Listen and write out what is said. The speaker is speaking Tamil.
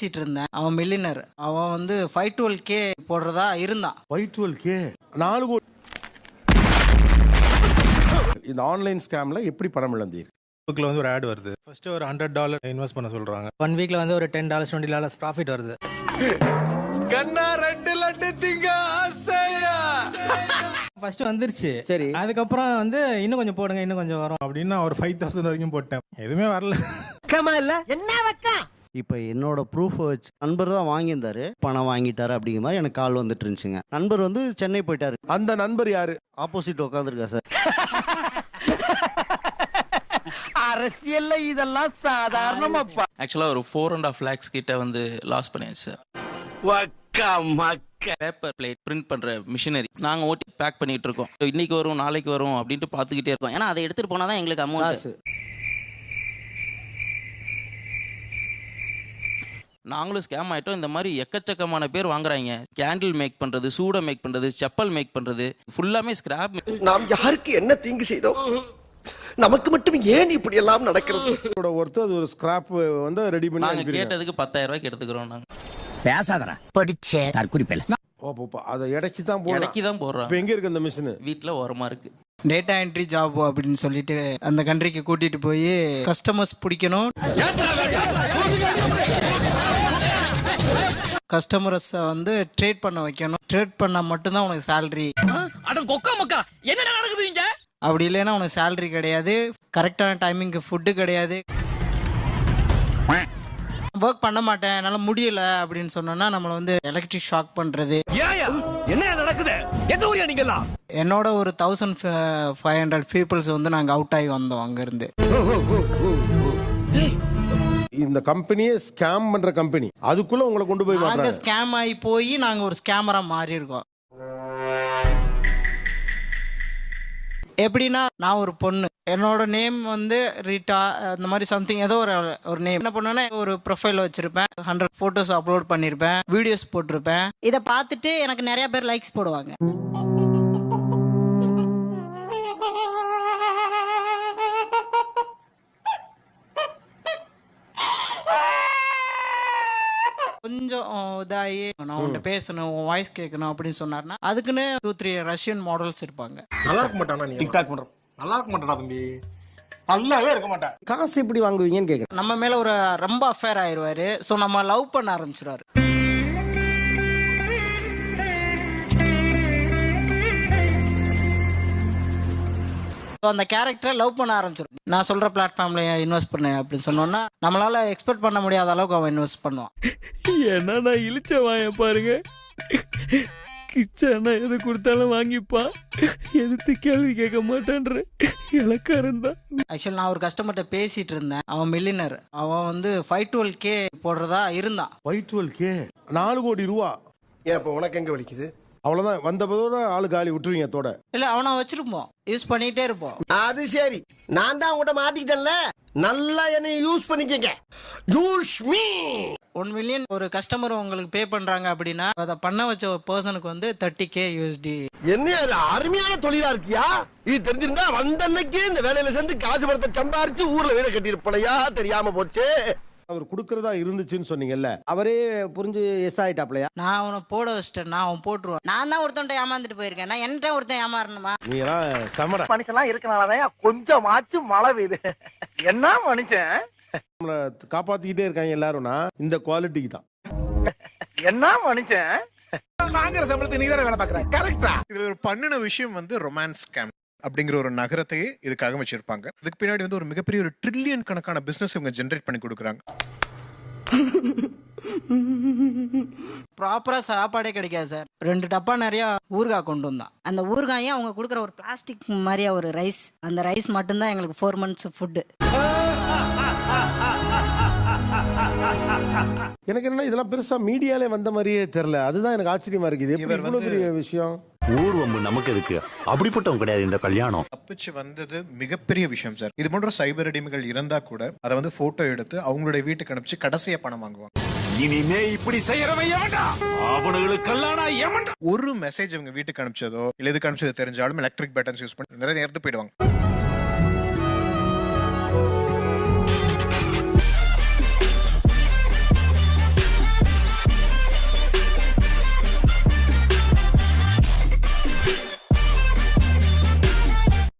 பேசிட்டு இருந்தேன் அவன் மில்லினர். அவன் வந்து ஃபைவ் டுவெல் கே போடுறதா இருந்தான். ஃபைவ் டுவெல் கே நாலு கோடி. இந்த ஆன்லைன் ஸ்கேம்ல எப்படி பணம் இழந்தீர்? ஃபேஸ்புக்கில் வந்து ஒரு ஆட் வருது. ஃபர்ஸ்ட் ஒரு ஹண்ட்ரட் டாலர் இன்வெஸ்ட் பண்ண சொல்றாங்க. ஒன் வீக்ல வந்து ஒரு ten dollars twenty dollars profit வருது. ஃபர்ஸ்ட் வந்துருச்சு. சரி. அதுக்கப்புறம் வந்து இன்னும் கொஞ்சம் போடுங்க இன்னும் கொஞ்சம் வரும். அப்படின்னா ஒரு ஃபைவ் தௌசண்ட் வரைக்கும் போட்டேன். எதுவுமே வரல. இப்போ என்னோட ப்ரூஃபை வச்சு நண்பர் தான் வாங்கியிருந்தாரு. பணம் வாங்கிட்டாரு அப்படிங்கிற மாதிரி எனக்கு கால் வந்துட்டு இருந்துச்சுங்க. நண்பர் வந்து சென்னை போயிட்டாரு. அந்த நண்பர் யாரு? ஆப்போசிட் உட்காந்துருக்கா சார். அரசியல்ல இதெல்லாம் சாதாரணமாப்பா. ஆக்சுவலாக ஒரு ஃபோர் அண்ட் ஆஃப் லேக்ஸ் கிட்ட வந்து லாஸ் பண்ணியாச்சு சார். பேப்பர் பிளேட் பிரிண்ட் பண்ற மிஷினரி நாங்க ஓட்டி பேக் பண்ணிட்டு இருக்கோம். இன்னைக்கு வரும் நாளைக்கு வரும் அப்படின்ட்டு பார்த்துக்கிட்டே இருக்கோம். ஏன்னா அதை எடுத்துட்டு போனா தான் எங்களுக்கு அமௌண்ட் நாங்களும் ஸ்கேம் ஆயிட்டோம். இந்த மாதிரி எக்கச்சக்கமான பேர் வாங்குறாங்க. கேண்டில் மேக் பண்றது சூடை மேக் பண்றது செப்பல் மேக் பண்றது. ஃபுல்லாமே ஸ்கிராப் நாம் யாருக்கு என்ன தீங்கு செய்தோம்? நமக்கு மட்டும் ஏன் இப்படி எல்லாம் நடக்கிறது? ஒருத்தர் அது ஒரு ஸ்கிராப் வந்து ரெடி பண்ணி நாங்க அனுப்பிடுங்க. கேட்டதுக்கு பத்தாயிரம் ரூபாய்க்கு எடுத்துக்கிறோம் நாங்க. பேசாதடா. படிச்சே. தற்குறிப்பில். ஓ, அப்போ, அதை இடைக்கு தான் இடைக்கு தான் இப்போ போடுறாங்க எங்க இருக்கு அந்த மிஷின் வீட்டுல ஓரமா இருக்கு. டேட்டா என்ட்ரி ஜாப் அப்படின்னு சொல்லிட்டு அந்த கண்ட்ரிக்கு கூட்டிட்டு போய் கஸ்டமர்ஸ் பிடிக்கணும். கஸ்டமர்ஸை வந்து ட்ரேட் பண்ண வைக்கணும். ட்ரேட் பண்ணா மட்டும்தான் உனக்கு சேலரி அட கொக்கா மக்கா என்ன நடக்குது இங்க? அப்படி இல்லைன்னா உனக்கு சேலரி கிடையாது. கரெக்டான டைமிங்க்கு ஃபுட்டு கிடையாது. ஒர்க் பண்ண மாட்டேன் என்னால் முடியல அப்படின்னு சொன்னோன்னா நம்மளை வந்து எலக்ட்ரிக் ஷாக் பண்ணுறது என்ன நடக்குது? எந்த ஊரியா என்னோட ஒரு தௌசண்ட் ஃபைவ் ஹண்ட்ரட் பீப்புள்ஸ் வந்து நாங்கள் அவுட் ஆகி வந்தோம் அங்கேருந்து. இந்த கம்பெனியே ஸ்கேம் பண்ற கம்பெனி. அதுக்குள்ள உங்களை கொண்டு போய் மாட்டாங்க ஸ்கேம் ஆகி போய் நாங்கள் ஒரு ஸ்கேமரா மாறி இருக்கோம் எப்படின்னா நான் ஒரு பொண்ணு. என்னோட நேம் வந்து ரீட்டா அந்த மாதிரி சம்திங் ஏதோ ஒரு ஒரு நேம் என்ன பண்ணுவேன்னா ஒரு ப்ரொஃபைல் வச்சிருப்பேன். ஹண்ட்ரட் ஃபோட்டோஸ் அப்லோட் பண்ணியிருப்பேன் வீடியோஸ் போட்டிருப்பேன். இதை பார்த்துட்டு எனக்கு நிறைய பேர் லைக்ஸ் போடுவாங்க. கொஞ்சம் இதாகி நான் உன்கிட்ட பேசணும் உன் வாய்ஸ் கேட்கணும் அப்படின்னு சொன்னார்னா அதுக்குன்னு டூ த்ரீ ரஷ்யன் மாடல்ஸ் இருப்பாங்க. நல்லா இருக்க மாட்டானா நீ? டிக்டாக் நல்லா இருக்க மாட்டானா தம்பி? நல்லாவே இருக்க மாட்டேன் காசு எப்படி வாங்குவீங்கன்னு கேட்குறேன் நம்ம மேல ஒரு ரொம்ப அஃபேர் ஆயிருவாரு. ஸோ நம்ம லவ் பண்ண ஆரம்பிச்சிருவாரு. அந்த கேரக்டரை லவ் பண்ண ஆரம்பிச்சிடும் நான் சொல்ற பிளாட்ஃபார்ம்ல இன்வெஸ்ட் பண்ணு அப்படின்னு சொன்னோன்னா நம்மளால எக்ஸ்பெக்ட் பண்ண முடியாத அளவுக்கு அவன் இன்வெஸ்ட் பண்ணுவான். என்னடா இழிச்ச வாய பாருங்க. கிச்சனா எது கொடுத்தாலும் வாங்கிப்பான். எதிர்த்து கேள்வி கேட்க மாட்டேன்ற இலக்காரன் தான். ஆக்சுவலி நான் ஒரு கஸ்டமர்கிட்ட பேசிட்டு இருந்தேன். அவன் மில்லினர் அவன் வந்து ஃபைவ் டுவெல் கே போடுறதா இருந்தான். ஃபைவ் டுவெல் கே நாலு கோடி ரூபா. ஏன் இப்ப உனக்கு எங்க வலிக்குது? அவ்வளவுதான். வந்தபோதோட ஆளு காலி விட்டுருவீங்க தோட. இல்ல அவனை வச்சிருப்போம். யூஸ் பண்ணிட்டே இருப்போம். அது சரி. நான் தான் உங்கள்கிட்ட மாட்டிக்கிட்டேன்ல. நல்லா என்னை யூஸ் பண்ணிக்கங்க. யூஸ் மீ ஒன் மில்லியன் ஒரு கஸ்டமர் உங்களுக்கு பே பண்றாங்க அப்படின்னா அதை பண்ண வச்ச ஒரு பர்சனுக்கு வந்து தேர்ட்டி கே யூஎஸ்டி என்ன அது அருமையான தொழிலா இருக்கியா? இது தெரிஞ்சிருந்தா வந்த அன்னைக்கே இந்த வேலையில சேர்ந்து காசு பணத்தை சம்பாரிச்சு ஊர்ல வீட கட்டியிருப்பலையா தெரியாம போச்சு. அவர் கொடுக்கறதா இருந்துச்சுன்னு சொன்னீங்கல்ல? அவரே புரிஞ்சு எஸ் ஆயிட்டாப்லையா? நான் அவனை போட வச்சிட்டேன். நான் அவன் போட்டுருவான். நான் தான் ஒருத்தன்ட்ட ஏமாந்துட்டு போயிருக்கேன். நான் என்கிட்ட ஒருத்தன் ஏமாறணுமா? நீங்களாம் சமர மனுஷன்லாம் இருக்கனாலதான் கொஞ்சமாச்சும் மழை பெய்யுது. என்ன மனுஷன்? காப்பாத்திக்கிட்டே இருக்காங்க எல்லாரும்னா இந்த குவாலிட்டிக்கு தான். என்ன மனுஷன்? வாங்குற சம்பளத்தை நீ தானே வேலை பாக்குற கரெக்டா இதுல ஒரு பண்ணின விஷயம் வந்து ரொமான்ஸ் ஸ்கேம் அப்படிங்கிற ஒரு நகரத்தையே இதுக்காக வச்சிருப்பாங்க. இதுக்கு பின்னாடி வந்து ஒரு மிகப்பெரிய ஒரு ட்ரில்லியன் கணக்கான பிசினஸ் இவங்க ஜென்ரேட் பண்ணி கொடுக்குறாங்க. ப்ராப்பரா சாப்பாடே கிடைக்காது சார் ரெண்டு டப்பா நிறைய ஊறுகாய் கொண்டு வந்தான். அந்த ஊறுகாயும் அவங்க கொடுக்குற ஒரு பிளாஸ்டிக் மாதிரியா ஒரு ரைஸ் அந்த ரைஸ் மட்டும்தான் எங்களுக்கு ஃபோர் மந்த்ஸ் ஃபுட்டு எனக்கு என்ன இதெல்லாம் பெருசா மீடியாலே வந்த மாதிரியே தெரியல. அதுதான் எனக்கு ஆச்சரியமா இருக்குது. இவ்வளவு பெரிய விஷயம்? ஊர்வம்பு நமக்கு எதுக்கு? அப்படிப்பட்டவங்க கிடையாது இந்த கல்யாணம். தப்பிச்சு வந்தது மிகப்பெரிய விஷயம் சார். இது போன்ற சைபர் அடிமைகள் இருந்தா கூட அதை வந்து போட்டோ எடுத்து அவங்களுடைய வீட்டுக்கு அனுப்பிச்சு கடைசியா பணம் வாங்குவாங்க. இனிமே இப்படி செய்யறவன் எவன்டா அவனுங்களுக்கெல்லாம் ஒரு மெசேஜ் அவங்க வீட்டுக்கு அனுப்பிச்சதோ இல்ல எதுக்கு அனுப்பிச்சது தெரிஞ்சாலும் எலக்ட்ரிக் பேட்டர்ஸ் யூஸ் பண்ணி நிறைய நேரத்து போயிடுவாங்க.